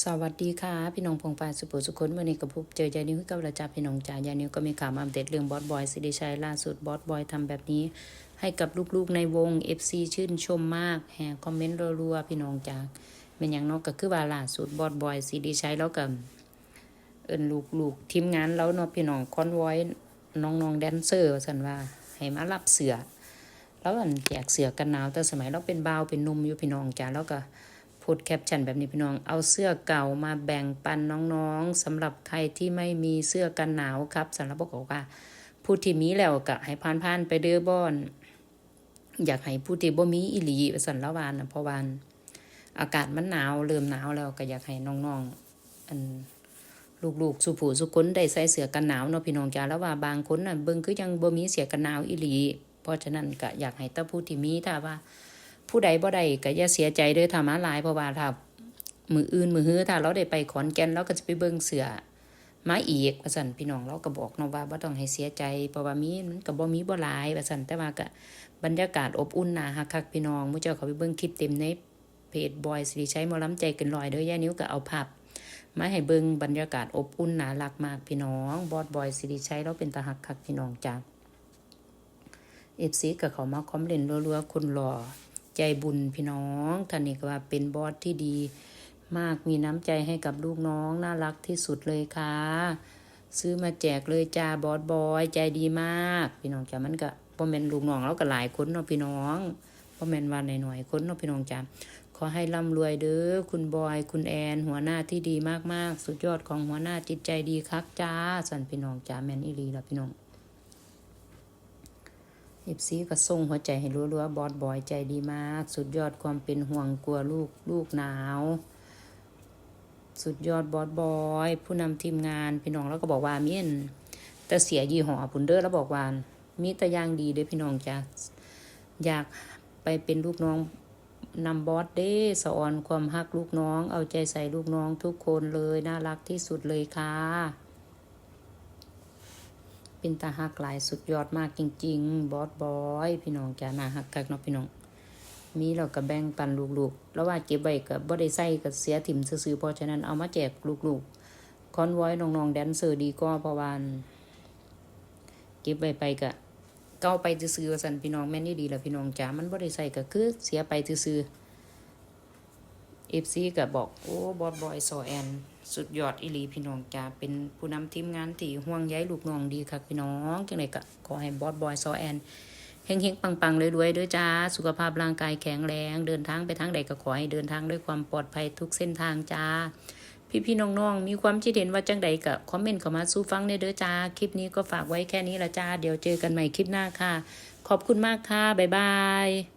สวัสดีค่ะพี่น้องพงปายสุปุสุคนวันนี้กับพบเจอยานิวกับระจับพี่น้องจ่ายานิวก็มีข่าวมาอัปเดตเรื่องบอสบอยสิริชัยล่าสุดบอสบอยทำแบบนี้ ให้กับลูกๆในวง FC ชื่นชมมากแห่คอมเมนต์รัวๆพี่น้องจากเป็นอย่างน้องก็คือว่าล่าสุดบอสบอยสิริชัยแล้วกับเอินลูกๆทีมงานแล้วเนาะพี่น้องคอนไว้น้องๆแดนเซอร์สันว่าให้มารับเสือแล้วอันแจกเสือกันหนาวแต่สมัยเราเป็นบ่าวเป็นนุ่มอยู่พี่น้องจ้าแล้วก็ พูดแคปชั่นแบบนี้พี่น้อง เอาเสื้อเก่ามาแบ่งปันน้องๆสำหรับใครที่ไม่มีเสื้อกันหนาวครับสำหรับบอกว่าผู้ที่มีแล้วก็ให้ผ่านๆไปเด้อบ่อน อยากให้ผู้ที่บ่มีอีหลีสันละวานนะพราะวานอากาศมันหนาวเริ่มหนาวแล้วก็อยากให้น้องๆอันลูกๆสุผู้สุคนได้ใส่เสื้อกันหนาวเนาะพี่น้องจ้าแล้วว่าบางคนน่ะเบิ่งคือยังบ่มีเสื้อกันหนาวอีหลี เพราะฉะนั้นก็อยากให้ตาผู้ที่มีถ้าว่า ผู้ใดบ่ได้ก็อย่าเสียใจเด้อถ้ามาหลายเพราะว่าถ้ามืออื่นมือฮื้อถ้าเราได้ไปขอนแก่นเราก็จะไปเบิ่งเสือมาอีกว่าซั่นพี่น้องเราก็บอกเนาะว่าบ่ต้องให้เสียใจเพราะว่ามีมันก็บ่มีบ่หลายว่าซั่นแต่ว่าก็บรรยากาศอบอุ่นน่าฮักคักพี่น้องมื้อเจ้าเขาไปเบิ่งคลิปเต็มในเพจบอยสิริชัยมอลำใจเกินร้อยเด้อย่านิ้วก็เอาภาพมาให้เบิ่งบรรยากาศอบอุ่นน่ารักมากพี่น้อง บอสบอยสิริชัยเราเป็นตาหักคักพี่น้องจ้าเอฟซีกับเขามาคอมเมนต์รัวๆคนหล่อ ใจบุญพี่น้องท่านนี้ก็ว่าเป็นบอสที่ดี มากมีน้ำใจให้กับลูกน้องน่ารักที่สุดเลยค่ะ ซื้อมาแจกเลยจ้าบอสบอยใจดีมาก พี่น้องจ้ามันก็พ่อแม่ลูกน้องเราก็หลายคนเนาะพี่น้องพ่อแม่นว่าหน่อยๆคนเนาะพี่น้องจ้าขอให้ร่ำรวยเด้อคุณบอยคุณแอน หัวหน้าที่ดีมากๆ สุดยอดของหัวหน้าจิตใจดีคักจ้าสันพี่น้องจ้าแมนอีรีแล้วพี่น้อง เอฟซีก็ส่งหัวใจให้รัวๆบอสบอยใจดีมาก สุดยอดความเป็นห่วงกลัวลูกลูกหนาว สุดยอดบอสบอย ผู้นำทีมงานพี่น้องแล้วก็บอกว่ามีนแต่เสียยี่ห้อพุนเดอร์แล้วบอกว่ามีแต่ย่างดีเด้พี่น้องจ้าอยากไปเป็นลูกน้องนำบอสเด้สอนความฮักลูกน้อง เอาใจใส่ลูกน้องทุกคนเลยน่ารักที่สุดเลยค่ะ เป็นตาฮักหลายสุดยอดมากจริง ๆ บอสบอย พี่น้องจ้าน่าฮักกักเนาะพี่น้อง มีเราก็แบ่งปันลูกๆ แล้วว่าเก็บไว้ก็บ่ได้ใส่ก็เสียถิ่มซื่อๆเพราะฉะนั้นเอามาแจกลูกๆ คอนไว้น้องๆแดนเซอร์ดีก็เพราะว่าเก็บไว้ไปก็เก้าไปซื้อๆสันพี่น้องแม่นนี่ดีล้วพี่น้องจ๋ามันบ่ได้ใส่ก็คือเสียไปซื้อเอฟซีก็บอกโอ้บอสบอยซอแอน สุดยอดอีลีพี่น้องจ๋าเป็นผู้นำทีมงานที่ห่วงใยลูกน้องดีครับพี่น้องจังไดก็ขอให้บอสบอยซอแอนเฮงๆปังๆรวยๆด้วยจ้า สุขภาพร่างกายแข็งแรง เดินทางไปทางใดก็ขอให้เดินทางด้วยความปลอดภัยทุกเส้นทางจ้า พี่ๆน้องๆ มีความคิดเห็นว่าจังใดก็คอมเมนต์เข้ามาสู้ฟังในเด้อจ้า คลิปนี้ก็ฝากไว้แค่นี้ละจ้า เดี๋ยวเจอกันใหม่คลิปหน้าค่ะ ขอบคุณมากค่ะ บ๊ายบาย